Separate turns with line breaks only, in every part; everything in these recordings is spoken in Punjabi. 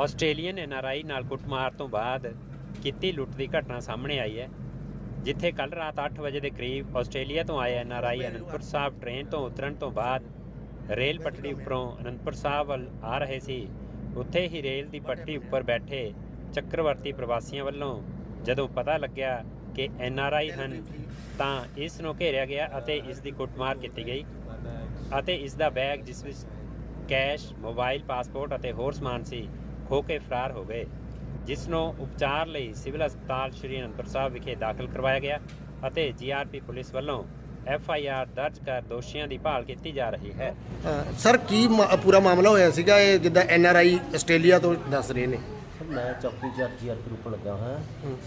ਆਸਟ੍ਰੇਲੀਅਨ ਐਨਆਰਆਈ ਨਾਲ ਕੁੱਟਮਾਰ ਤੋਂ ਬਾਅਦ ਕੀਤੀ ਲੁੱਟ ਦੀ ਘਟਨਾ ਸਾਹਮਣੇ ਆਈ ਹੈ, ਜਿੱਥੇ ਕੱਲ ਰਾਤ 8 ਵਜੇ ਦੇ ਕਰੀਬ ਆਸਟ੍ਰੇਲੀਆ ਤੋਂ ਆਏ ਐਨਆਰਆਈ ਅਨੰਦਪੁਰ ਸਾਹਿਬ ਟ੍ਰੇਨ ਤੋਂ ਉਤਰਨ ਤੋਂ ਬਾਅਦ ਰੇਲ ਪਟੜੀ ਉੱਪਰੋਂ ਅਨੰਦਪੁਰ ਸਾਹਿਬ ਵੱਲ ਆ ਰਹੇ ਸੀ। ਉੱਥੇ ਹੀ ਰੇਲ ਦੀ ਪਟੜੀ ਉੱਪਰ ਬੈਠੇ ਚੱਕਰਵਰਤੀ ਪ੍ਰਵਾਸੀਆਂ ਵੱਲੋਂ ਜਦੋਂ ਪਤਾ ਲੱਗਿਆ ਕਿ ਐਨਆਰਆਈ ਹਨ, ਤਾਂ ਇਸ ਨੂੰ ਘੇਰਿਆ ਗਿਆ ਅਤੇ ਇਸ ਦੀ ਕੁੱਟਮਾਰ ਕੀਤੀ ਗਈ ਅਤੇ ਇਸ ਦਾ ਬੈਗ ਜਿਸ ਵਿੱਚ ਕੈਸ਼, ਮੋਬਾਈਲ, ਪਾਸਪੋਰਟ ਅਤੇ ਹੋਰ ਸਮਾਨ ਸੀ ਖੋ ਕੇ ਫਰਾਰ ਹੋ ਗਏ ਜਿਸ ਨੂੰ ਉਪਚਾਰ ਲਈ ਸਿਵਲ ਹਸਪਤਾਲ ਸ਼੍ਰੀ ਅਨੰਦਪੁਰ ਸਾਹਿਬ ਵਿਖੇ ਦਾਖਲ ਕਰਵਾਇਆ ਗਿਆ ਅਤੇ ਜੀਆਰਪੀ ਪੁਲਿਸ ਵੱਲੋਂ ਐਫ ਆਈ ਆਰ ਦਰਜ ਕਰ ਦੋਸ਼ੀਆਂ ਦੀ ਭਾਲ ਕੀਤੀ ਜਾ ਰਹੀ ਹੈ।
ਸਰ ਕੀ ਪੂਰਾ ਮਾਮਲਾ ਹੋਇਆ ਸੀਗਾ? ਇਹ ਜਿੱਦਾਂ ਐਨ ਆਰ ਆਈ ਆਸਟ੍ਰੇਲੀਆ ਤੋਂ ਦੱਸ ਰਹੇ ਨੇ।
ਮੈਂ ਚੌਕੀ ਚਾਰ ਜੀਆਰਪੀ ਰੂਪ ਲੱਗਿਆ ਹੋਇਆ।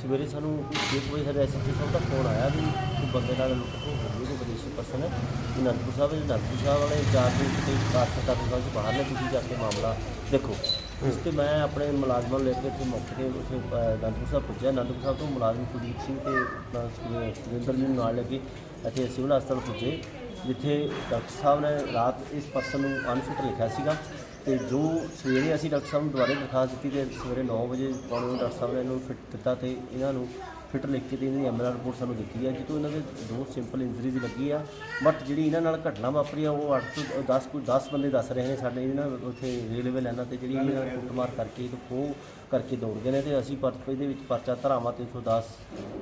ਸਵੇਰੇ ਸਾਨੂੰ 6 ਵਜੇ ਸਾਡੇ ਐਸਐਸਪੀ ਸਾਹਿਬ ਦਾ ਫੋਨ ਆਇਆ ਵੀ ਕੋਈ ਬੰਦੇ ਨਾਲ ਲੁੱਟ ਹੋ ਗਈ ਕੋਈ ਵਿਦੇਸ਼ੀ ਪਰਸਨ ਹੈ ਅਨੰਦਪੁਰ ਸਾਹਿਬ ਦੇ ਅਨੰਦਪੁਰ ਸਾਹਿਬ ਵਾਲੇ ਚਾਰ ਦਿਨ ਤੇ ਕਾਰ ਦੇ ਵਿੱਚ ਬਾਹਰ ਨੇ ਤੁਸੀਂ ਜਾ ਕੇ ਮਾਮਲਾ ਦੇਖੋ। ਇਸ ਤੇ ਮੈਂ ਆਪਣੇ ਮੁਲਾਜ਼ਮਾਂ ਨੂੰ ਲੈ ਕੇ ਇੱਥੇ ਮੌਕੇ ਤੇ ਉੱਥੇ ਅਨੰਦਪੁਰ ਸਾਹਿਬ ਪੁੱਜਿਆ। ਅਨੰਦਪੁਰ ਸਾਹਿਬ ਤੋਂ ਮੁਲਾਜ਼ਮ ਕੁਲਦੀਪ ਸਿੰਘ ਤੇ ਆਪਣਾ ਸੁਰਿ- ਸੁਰਿੰਦਰ ਜੀ ਨੂੰ ਨਾਲ ਲੈ ਕੇ ਇੱਥੇ ਸਿਵਲ ਹਸਪਤਾਲ ਪੁੱਜੇ, ਜਿੱਥੇ ਡਾਕਟਰ ਸਾਹਿਬ ਨੇ ਰਾਤ ਇਸ ਪਰਸਨ ਨੂੰ ਅਨਫਿਟ ਲਿਖਿਆ ਸੀਗਾ ਤੇ ਜੋ ਸਵੇਰੇ ਅਸੀਂ ਡਾਕਟਰ ਸਾਹਿਬ ਨੂੰ ਦੁਬਾਰੇ ਦਰਖਾਸਤ ਦਿੱਤੀ ਤੇ ਸਵੇਰੇ 9 ਵਜੇ ਪੌਣੇ ਨੂੰ ਡਾਕਟਰ ਸਾਹਿਬ ਨੇ ਇਹਨੂੰ ਫਿੱਟ ਦਿੱਤਾ ਤੇ ਇਹਨਾਂ ਨੂੰ ਫਿੱਟ ਲਿਖ ਕੇ ਤੇ ਇਹਨਾਂ ਦੀ ਐਮਆਰਆਈ ਰਿਪੋਰਟ ਸਾਨੂੰ ਦਿੱਤੀ ਹੈ ਜਿੱਥੋਂ ਇਹਨਾਂ ਦੇ ਦੋ ਸਿੰਪਲ ਇੰਜਰੀਜ਼ ਲੱਗੀ ਆ। ਬਟ ਜਿਹੜੀ ਇਹਨਾਂ ਨਾਲ ਘਟਨਾ ਵਾਪਰੀ ਆ ਉਹ 8 ਤੋਂ 10 ਕੋਈ 10 ਬੰਦੇ ਦੱਸ ਰਹੇ ਨੇ ਸਾਡੇ ਇਹਨਾਂ ਉੱਥੇ ਰੇਲਵੇ ਲਾਈਨਾਂ ਤੇ ਜਿਹੜੀ ਇਹਨਾਂ ਨੇ ਕੁੱਟਮਾਰ ਕਰਕੇ ਤੇ ਖੋਹ ਕਰਕੇ ਦੌੜ ਗਏ ਨੇ ਤੇ ਅਸੀਂ ਪਰ ਇਹਦੇ ਵਿੱਚ ਪਰਚਾ ਧਾਰਾਵਾਂ 310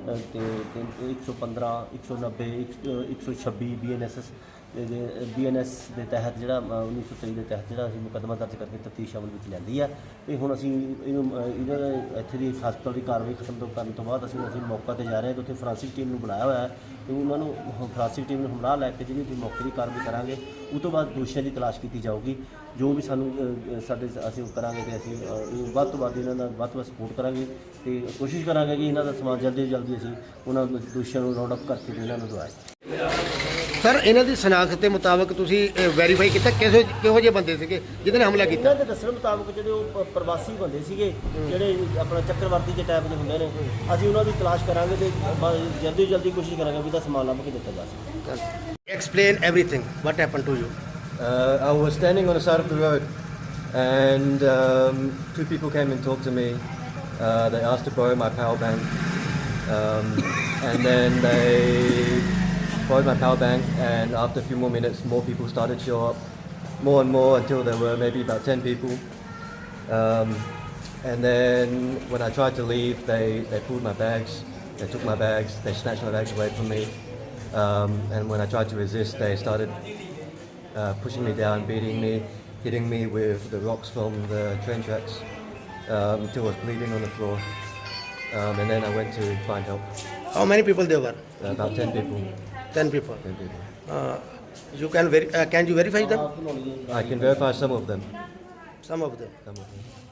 ਅ, ਤੇ ਤਿੰਨ- 115 190 ਇੱਕ- 126 ਬੀਐਨਐਸਐਸ ਦੇ ਬੀਐਨਐਸ ਦੇ ਤਹਿਤ ਜਿਹੜਾ ਅ, 1923 ਦੇ ਤਹਿਤ ਜਿਹੜਾ ਅਸੀਂ ਮੁਕੱਦਮਾ ਦਰਜ ਕਰਕੇ ਤਫਤੀਸ਼ ਅਮਲ ਵਿੱਚ ਲੈਂਦੀ ਆ। ਤੇ ਹੁਣ ਅਸੀਂ ਇਹਨੂੰ ਅ, ਇੱਥੇ ਦੀ ਹਸਪਤਾਲ ਦੀ ਕਾਰਵਾਈ ਖਤਮ ਤੋਂ ਕਰਨ ਤੋਂ ਬਾਅਦ ਅਸੀਂ ਅਸੀਂ ਮੌਕਾ ਤੇ ਜਾ ਰਹੇ ਹਾਂ ਤੇ ਉੱਥੇ ਫਰਾਂਸਿਕ ਟੀਮ ਨੂੰ ਬੁਲਾਇਆ ਹੋਇਆ ਹੈ ਤੇ ਉਹਨਾਂ ਨੂੰ ਫਰਾਂਸਿਕ ਟੀਮ ਨੂੰ ਹਮਲਾ ਲੈ ਕੇ ਜਿਹੜੀ ਅਸੀਂ ਮੌਕੇ ਦੀ ਕਾਰਵਾਈ ਕਰਾਂਗੇ ਉਸ ਤੋਂ ਬਾਅਦ ਦੋਸ਼ੀਆਂ ਦੀ ਤਲਾਸ਼ ਕੀਤੀ ਜਾਊਗੀ। ਜੋ ਵੀ ਸਾਨੂੰ ਅ, ਸਾਡੇ ਅਸੀਂ ਉਹ ਕਰਾਂਗੇ ਤੇ ਅਸੀਂ ਅ, ਇਹ ਵੱਧ ਤੋਂ ਵੱਧ ਇਹਨਾਂ ਦਾ ਵੱਧ ਤੋਂ ਵੱਧ ਸਪੋਰਟ ਕਰਾਂਗੇ ਤੇ ਕੋਸ਼ਿਸ਼ ਕਰਾਂਗੇ ਕਿ ਇਹਨਾਂ ਦਾ ਸਮਾਨ ਜਲਦੀ ਤੋਂ ਜਲਦੀ ਅਸੀਂ ਉਹਨਾਂ ਦੋਸ਼ੀਆਂ ਨੂੰ ਰਾਉਂਡ ਅਪ ਕਰਕੇ ਤੇ ਇਹਨਾਂ ਨੂੰ ਦਵਾਏ।
ਸਰ ਇਹਨਾਂ ਦੀ ਸ਼ਨਾਖਤ ਦੇ ਮੁਤਾਬਕ ਤੁਸੀਂ ਵੈਰੀਫਾਈ ਕੀਤਾ ਕਿਸੇ ਕਿਹੋ ਜਿਹੇ ਬੰਦੇ ਸੀਗੇ ਜਿਨ੍ਹਾਂ ਨੇ ਹਮਲਾ ਕੀਤਾ?
ਇਹਨਾਂ ਦੇ ਦੱਸਣ ਮੁਤਾਬਕ ਜਿਹੜੇ ਉਹ ਪ੍ਰਵਾਸੀ ਬੰਦੇ ਸੀਗੇ ਜਿਹੜੇ ਆਪਣਾ ਚੱਕਰਵਰਤੀ ਦੇ ਟਾਈਪ ਦੇ ਹੁੰਦੇ ਨੇ ਅਸੀਂ ਉਹਨਾਂ ਦੀ ਤਲਾਸ਼ ਕਰਾਂਗੇ ਤੇ ਜਲਦੀ ਜਲਦੀ ਕੋਸ਼ਿਸ਼ ਕਰਾਂਗੇ ਵੀ ਤਾਂ ਸਮਾਨ ਲੱਭ ਕੇ ਦਿੱਤਾ ਜਾ ਸਕੇ।
Explain everything what happened to
you I was standing on a side of the road and um, two people came and talked to me. Uh, they asked to borrow my power bank. Um, and then they borrowed my power bank, and after a few more minutes, more people started to show up, more and more until there were maybe about 10 people. Um, and then when I tried to leave, they, they pulled my bags, they took my bags, they snatched my bags away from me. Um, and when I tried to resist, they started uh, pushing me down, beating me, hitting me with the rocks from the train tracks um, until I was bleeding on the floor. Um, and then I went to find help.
How many people there were?
Uh, about 10 people.
10 people
10 people.
uh, you can veri- uh, can you verify them
I can verify some of them.
some of them
Some of them.